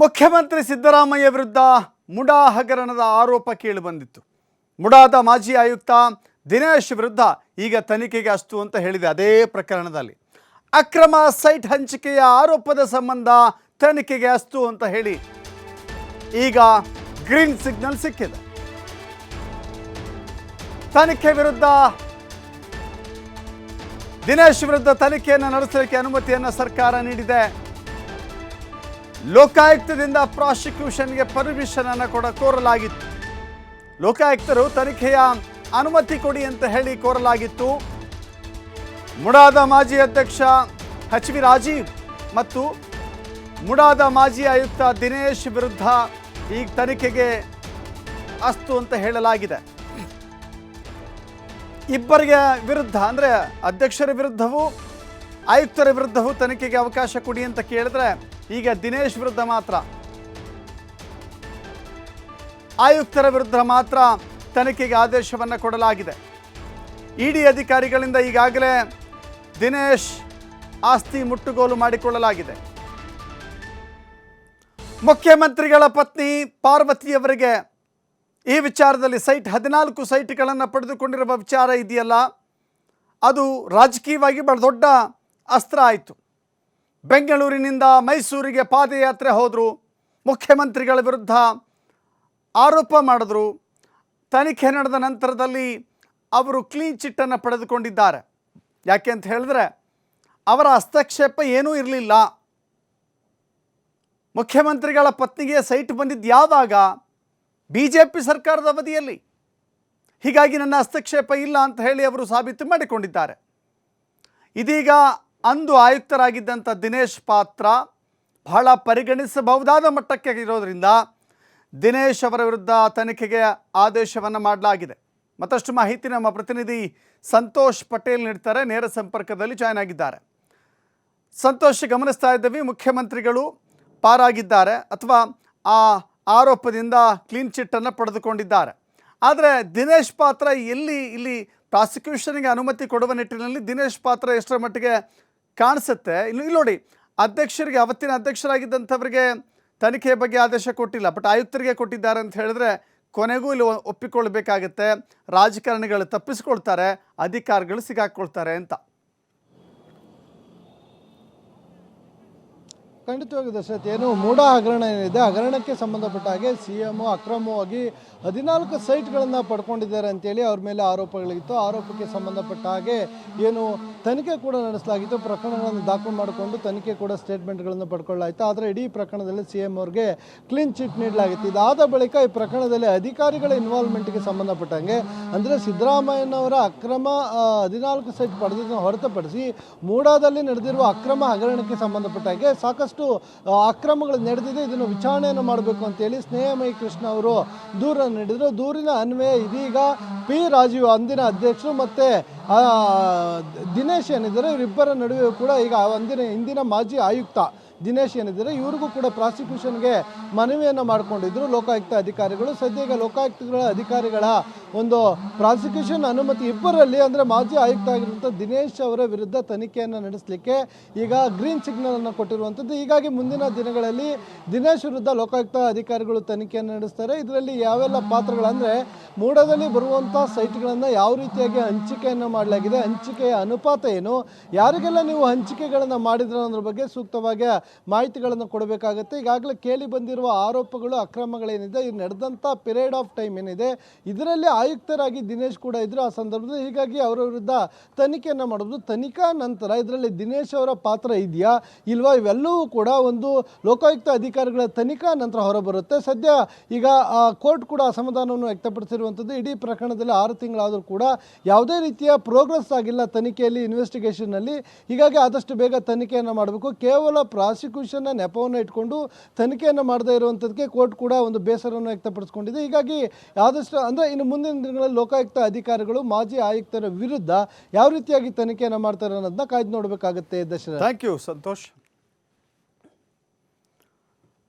ಮುಖ್ಯಮಂತ್ರಿ ಸಿದ್ದರಾಮಯ್ಯ ವಿರುದ್ಧ ಮುಡಾ ಹಗರಣದ ಆರೋಪ ಕೇಳಿಬಂದಿತ್ತು ಮುಡಾದ ಮಾಜಿ ಆಯುಕ್ತ ದಿನೇಶ್ ವಿರುದ್ಧ ಈಗ ತನಿಖೆಗೆ ಅಷ್ಟು ಅಂತ ಹೇಳಿದೆ ಅದೇ ಪ್ರಕರಣದಲ್ಲಿ. ಅಕ್ರಮ ಸೈಟ್ ಹಂಚಿಕೆಯ ಆರೋಪದ ಸಂಬಂಧ ತನಿಖೆಗೆ ಅಷ್ಟು ಅಂತ ಹೇಳಿ ಈಗ ಗ್ರೀನ್ ಸಿಗ್ನಲ್ ಸಿಕ್ಕಿದೆ. ತನಿಖೆ ವಿರುದ್ಧ ದಿನೇಶ್ ವಿರುದ್ಧ ತನಿಖೆಯನ್ನು ನಡೆಸಲಿಕ್ಕೆ ಅನುಮತಿಯನ್ನು ಸರ್ಕಾರ ನೀಡಿದೆ. ಲೋಕಾಯುಕ್ತದಿಂದ ಪ್ರಾಸಿಕ್ಯೂಷನ್ಗೆ ಪರ್ಮಿಷನ್ ಅನ್ನು ಕೂಡ ಕೋರಲಾಗಿತ್ತು. ಲೋಕಾಯುಕ್ತರು ತನಿಖೆಯ ಅನುಮತಿ ಕೊಡಿ ಅಂತ ಹೇಳಿ ಕೋರಲಾಗಿತ್ತು. ಮುಡಾದ ಮಾಜಿ ಅಧ್ಯಕ್ಷ ಎಚ್ ವಿ ರಾಜೀವ್ ಮತ್ತು ಮುಡಾದ ಮಾಜಿ ಆಯುಕ್ತ ದಿನೇಶ್ ವಿರುದ್ಧ ಈಗ ತನಿಖೆಗೆ ಅಸ್ತು ಅಂತ ಹೇಳಲಾಗಿದೆ. ಇಬ್ಬರಿಗೆ ವಿರುದ್ಧ ಅಂದರೆ ಅಧ್ಯಕ್ಷರ ವಿರುದ್ಧವೂ ಆಯುಕ್ತರ ವಿರುದ್ಧವೂ ತನಿಖೆಗೆ ಅವಕಾಶ ಕೊಡಿ ಅಂತ ಕೇಳಿದ್ರೆ ಈಗ ದಿನೇಶ್ ವಿರುದ್ಧ ಮಾತ್ರ. ಆಯುಕ್ತರ ವಿರುದ್ಧ ಮಾತ್ರ ತನಿಖೆಗೆ ಆದೇಶವನ್ನು ಕೊಡಲಾಗಿದೆ. ಇಡಿ ಅಧಿಕಾರಿಗಳಿಂದ ಈಗಾಗಲೇ ದಿನೇಶ್ ಆಸ್ತಿ ಮುಟ್ಟುಗೋಲು ಮಾಡಿಕೊಳ್ಳಲಾಗಿದೆ. ಮುಖ್ಯಮಂತ್ರಿಗಳ ಪತ್ನಿ ಪಾರ್ವತಿಯವರಿಗೆ ಈ ವಿಚಾರದಲ್ಲಿ ಸೈಟ್ ಹದಿನಾಲ್ಕು ಸೈಟ್ಗಳನ್ನು ಪಡೆದುಕೊಂಡಿರುವ ವಿಚಾರ ಇದೆಯಲ್ಲ, ಅದು ರಾಜಕೀಯವಾಗಿ ಬಹಳ ದೊಡ್ಡ ಅಸ್ತ್ರ ಆಯಿತು. ಬೆಂಗಳೂರಿನಿಂದ ಮೈಸೂರಿಗೆ ಪಾದಯಾತ್ರೆ ಹೋದರು. ಮುಖ್ಯಮಂತ್ರಿಗಳ ವಿರುದ್ಧ ಆರೋಪ ಮಾಡಿದ್ರು. ತನಿಖೆ ನಡೆದ ನಂತರದಲ್ಲಿ ಅವರು ಕ್ಲೀನ್ ಚಿಟ್ಟನ್ನು ಪಡೆದುಕೊಂಡಿದ್ದಾರೆ. ಯಾಕೆ ಅಂತ ಹೇಳಿದ್ರೆ ಅವರ ಹಸ್ತಕ್ಷೇಪ ಏನೂ ಇರಲಿಲ್ಲ. ಮುಖ್ಯಮಂತ್ರಿಗಳ ಪತ್ನಿಗೆ ಸೈಟ್ ಬಂದಿದ್ದು ಯಾವಾಗ? ಬಿ ಜೆ ಪಿ ಸರ್ಕಾರದ ಅವಧಿಯಲ್ಲಿ. ಹೀಗಾಗಿ ನನ್ನ ಹಸ್ತಕ್ಷೇಪ ಇಲ್ಲ ಅಂತ ಹೇಳಿ ಅವರು ಸಾಬೀತು ಮಾಡಿಕೊಂಡಿದ್ದಾರೆ. ಇದೀಗ ಅಂದು ಆಯುಕ್ತರಾಗಿದ್ದಂಥ ದಿನೇಶ್ ಪಾತ್ರ ಬಹಳ ಪರಿಗಣಿಸಬಹುದಾದ ಮಟ್ಟಕ್ಕೆ ಇರೋದರಿಂದ ದಿನೇಶ್ ಅವರ ವಿರುದ್ಧ ತನಿಖೆಗೆ ಆದೇಶವನ್ನು ಮಾಡಲಾಗಿದೆ. ಮತ್ತಷ್ಟು ಮಾಹಿತಿ ನಮ್ಮ ಪ್ರತಿನಿಧಿ ಸಂತೋಷ್ ಪಟೇಲ್ ನೀಡ್ತಾರೆ. ನೇರ ಸಂಪರ್ಕದಲ್ಲಿ ಜಾಯ್ನ್ ಆಗಿದ್ದಾರೆ. ಸಂತೋಷ್, ಗಮನಿಸ್ತಾ ಇದ್ದೀವಿ. ಮುಖ್ಯಮಂತ್ರಿಗಳು ಪಾರಾಗಿದ್ದಾರೆ ಅಥವಾ ಆ ಆರೋಪದಿಂದ ಕ್ಲೀನ್ ಚಿಟ್ಟನ್ನು ಪಡೆದುಕೊಂಡಿದ್ದಾರೆ. ಆದರೆ ದಿನೇಶ್ ಪಾತ್ರ ಎಲ್ಲಿ ಇಲ್ಲಿ ಪ್ರಾಸಿಕ್ಯೂಷನ್ಗೆ ಅನುಮತಿ ಕೊಡುವ ನಿಟ್ಟಿನಲ್ಲಿ ದಿನೇಶ್ ಪಾತ್ರ ಎಷ್ಟರ ಮಟ್ಟಿಗೆ ಕಾಣಿಸುತ್ತೆ. ಇಲ್ಲಿ ಇಲ್ಲಿ ನೋಡಿ, ಅಧ್ಯಕ್ಷರಿಗೆ, ಅವತ್ತಿನ ಅಧ್ಯಕ್ಷರಾಗಿದ್ದಂಥವ್ರಿಗೆ ತನಿಖೆ ಬಗ್ಗೆ ಆದೇಶ ಕೊಟ್ಟಿಲ್ಲ. ಬಟ್ ಆಯುಕ್ತರಿಗೆ ಕೊಟ್ಟಿದ್ದಾರೆ ಅಂತ ಹೇಳಿದ್ರೆ ಕೊನೆಗೂ ಇಲ್ಲಿ ಒಪ್ಪಿಕೊಳ್ಬೇಕಾಗತ್ತೆ. ರಾಜಕಾರಣಿಗಳು ತಪ್ಪಿಸ್ಕೊಳ್ತಾರೆ, ಅಧಿಕಾರಿಗಳು ಸಿಗಾಕ್ಕೊಳ್ತಾರೆ ಅಂತ. ಖಂಡಿತವಾಗಿ ದಶರಥ್, ಏನು ಮೂಡ ಹಗರಣ ಏನಿದೆ, ಹಗರಣಕ್ಕೆ ಸಂಬಂಧಪಟ್ಟ ಹಾಗೆ ಸಿ ಎಂ ಅಕ್ರಮವಾಗಿ ಹದಿನಾಲ್ಕು ಸೈಟ್ಗಳನ್ನು ಪಡ್ಕೊಂಡಿದ್ದಾರೆ ಅಂತೇಳಿ ಅವ್ರ ಮೇಲೆ ಆರೋಪಗಳಿತ್ತು. ಆರೋಪಕ್ಕೆ ಸಂಬಂಧಪಟ್ಟ ಹಾಗೆ ಏನು ತನಿಖೆ ಕೂಡ ನಡೆಸಲಾಗಿತ್ತು. ಪ್ರಕರಣಗಳನ್ನು ದಾಖಲು ಮಾಡಿಕೊಂಡು ತನಿಖೆ ಕೂಡ ಸ್ಟೇಟ್ಮೆಂಟ್ಗಳನ್ನು ಪಡ್ಕೊಳ್ಳಾಯಿತು ಆದರೆ ಇಡೀ ಪ್ರಕರಣದಲ್ಲಿ ಸಿ ಎಂ ಅವ್ರಿಗೆ ಕ್ಲೀನ್ ಚಿಟ್ ನೀಡಲಾಗಿತ್ತು. ಇದಾದ ಬಳಿಕ ಈ ಪ್ರಕರಣದಲ್ಲಿ ಅಧಿಕಾರಿಗಳ ಇನ್ವಾಲ್ವ್ಮೆಂಟ್ಗೆ ಸಂಬಂಧಪಟ್ಟಂಗೆ ಅಂದರೆ ಸಿದ್ದರಾಮಯ್ಯನವರ ಅಕ್ರಮ ಹದಿನಾಲ್ಕು ಸೈಟ್ ಪಡೆದಿದ್ದನ್ನು ಹೊರತುಪಡಿಸಿ ಮೂಡಾದಲ್ಲಿ ನಡೆದಿರುವ ಅಕ್ರಮ ಹಗರಣಕ್ಕೆ ಸಂಬಂಧಪಟ್ಟ ಹಾಗೆ ಸಾಕಷ್ಟು ಆ, ಅಕ್ರಮಗಳು ನಡೆದಿದೆ ಇದನ್ನು ವಿಚಾರಣೆಯನ್ನು ಮಾಡಬೇಕು ಅಂತೇಳಿ ಸ್ನೇಹಮಯಿ ಕೃಷ್ಣ ಅವರು ದೂರನ್ನು ನೀಡಿದರು. ದೂರಿನ ಅನ್ವಯ ಇದೀಗ ಪಿ. ರಾಜೀವ್ ಅಂದಿನ ಅಧ್ಯಕ್ಷರು ಮತ್ತು ದಿನೇಶ್ ಏನಿದ್ದಾರೆ ಇವರಿಬ್ಬರ ನಡುವೆ ಕೂಡ ಈಗ ಅಂದಿನ ಇಂದಿನ ಮಾಜಿ ಆಯುಕ್ತ ದಿನೇಶ್ ಏನಿದ್ದಾರೆ ಇವ್ರಿಗೂ ಕೂಡ ಪ್ರಾಸಿಕ್ಯೂಷನ್ಗೆ ಮನವಿಯನ್ನು ಮಾಡಿಕೊಂಡಿದ್ದರು ಲೋಕಾಯುಕ್ತ ಅಧಿಕಾರಿಗಳು ಸದ್ಯ ಈಗ ಲೋಕಾಯುಕ್ತಗಳ ಅಧಿಕಾರಿಗಳ ಒಂದು ಪ್ರಾಸಿಕ್ಯೂಷನ್ ಅನುಮತಿ ಇಬ್ಬರಲ್ಲಿ, ಅಂದರೆ ಮಾಜಿ ಆಯುಕ್ತ ಆಗಿರುವಂಥ ದಿನೇಶ್ ಅವರ ವಿರುದ್ಧ ತನಿಖೆಯನ್ನು ನಡೆಸಲಿಕ್ಕೆ ಈಗ ಗ್ರೀನ್ ಸಿಗ್ನಲ್ ಅನ್ನು ಕೊಟ್ಟಿರುವಂಥದ್ದು. ಹೀಗಾಗಿ ಮುಂದಿನ ದಿನಗಳಲ್ಲಿ ದಿನೇಶ್ ವಿರುದ್ಧ ಲೋಕಾಯುಕ್ತ ಅಧಿಕಾರಿಗಳು ತನಿಖೆಯನ್ನು ನಡೆಸ್ತಾರೆ. ಇದರಲ್ಲಿ ಯಾವೆಲ್ಲ ಪಾತ್ರಗಳಂದರೆ, ಮೂಡದಲ್ಲಿ ಬರುವಂಥ ಸೈಟ್ಗಳನ್ನು ಯಾವ ರೀತಿಯಾಗಿ ಹಂಚಿಕೆಯನ್ನು ಮಾಡಲಾಗಿದೆ, ಹಂಚಿಕೆಯ ಅನುಪಾತ ಏನು, ಯಾರಿಗೆಲ್ಲ ನೀವು ಹಂಚಿಕೆಗಳನ್ನು ಮಾಡಿದ್ರ ಅನ್ನೋದ್ರ ಬಗ್ಗೆ ಸೂಕ್ತವಾಗಿ ಮಾಹಿತಿಗಳನ್ನು ಕೊಡಬೇಕಾಗುತ್ತೆ. ಈಗಾಗಲೇ ಕೇಳಿ ಬಂದಿರುವ ಆರೋಪಗಳು, ಅಕ್ರಮಗಳೇನಿದೆ ಇದು ನಡೆದಂಥ ಪಿರಿಯಡ್ ಆಫ್ ಟೈಮ್ ಏನಿದೆ, ಇದರಲ್ಲಿ ಆಯುಕ್ತರಾಗಿ ದಿನೇಶ್ ಕೂಡ ಇದ್ದರು ಆ ಸಂದರ್ಭದಲ್ಲಿ. ಹೀಗಾಗಿ ಅವರ ವಿರುದ್ಧ ತನಿಖೆಯನ್ನು ಮಾಡೋದು ತನಿಖಾ ನಂತರ. ಇದರಲ್ಲಿ ದಿನೇಶ್ ಅವರ ಪಾತ್ರ ಇದೆಯಾ ಇಲ್ವಾ? ಇವೆಲ್ಲವೂ ಕೂಡ ಒಂದು ಲೋಕಾಯುಕ್ತ ಅಧಿಕಾರಿಗಳ ತನಿಖಾ ನಂತರ ಹೊರಬರುತ್ತೆ. ಸದ್ಯ ಈಗ ಕೋರ್ಟ್ ಕೂಡ ಅಸಮಾಧಾನವನ್ನು ವ್ಯಕ್ತಪಡಿಸಿರುವಂಥದ್ದು. ಇಡೀ ಪ್ರಕರಣದಲ್ಲಿ ಆರು ತಿಂಗಳಾದರೂ ಕೂಡ ಯಾವುದೇ ರೀತಿಯ ಪ್ರೋಗ್ರೆಸ್ ಆಗಿಲ್ಲ ತನಿಖೆಯಲ್ಲಿ, ಇನ್ವೆಸ್ಟಿಗೇಷನ್ನಲ್ಲಿ. ಹೀಗಾಗಿ ಆದಷ್ಟು ಬೇಗ ತನಿಖೆಯನ್ನು ಮಾಡಬೇಕು. ಕೇವಲ ಪ್ರಾಸಿಕ್ಯೂಷನ್ನ ನೆಪವನ್ನು ಇಟ್ಕೊಂಡು ತನಿಖೆಯನ್ನು ಮಾಡದೇ ಇರುವಂಥದ್ದಕ್ಕೆ ಕೋರ್ಟ್ ಕೂಡ ಒಂದು ಬೇಸರವನ್ನು ವ್ಯಕ್ತಪಡಿಸ್ಕೊಂಡಿದೆ. ಹೀಗಾಗಿ ಆದಷ್ಟು ಅಂದರೆ ಇನ್ನು ಮುಂದಿನ ದಿನಗಳಲ್ಲಿ ಲೋಕಾಯುಕ್ತ ಅಧಿಕಾರಿಗಳು, ಮಾಜಿ ಆಯುಕ್ತರ ವಿರುದ್ಧ ಯಾವ ರೀತಿಯಾಗಿ ತನಿಖೆಯನ್ನು ಮಾಡ್ತಾರೆ ಅನ್ನೋದನ್ನ ಕಾಯ್ದು ನೋಡಬೇಕಾಗುತ್ತೆ ದಶರಥ ಥ್ಯಾಂಕ್ ಯು ಸಂತೋಷ್.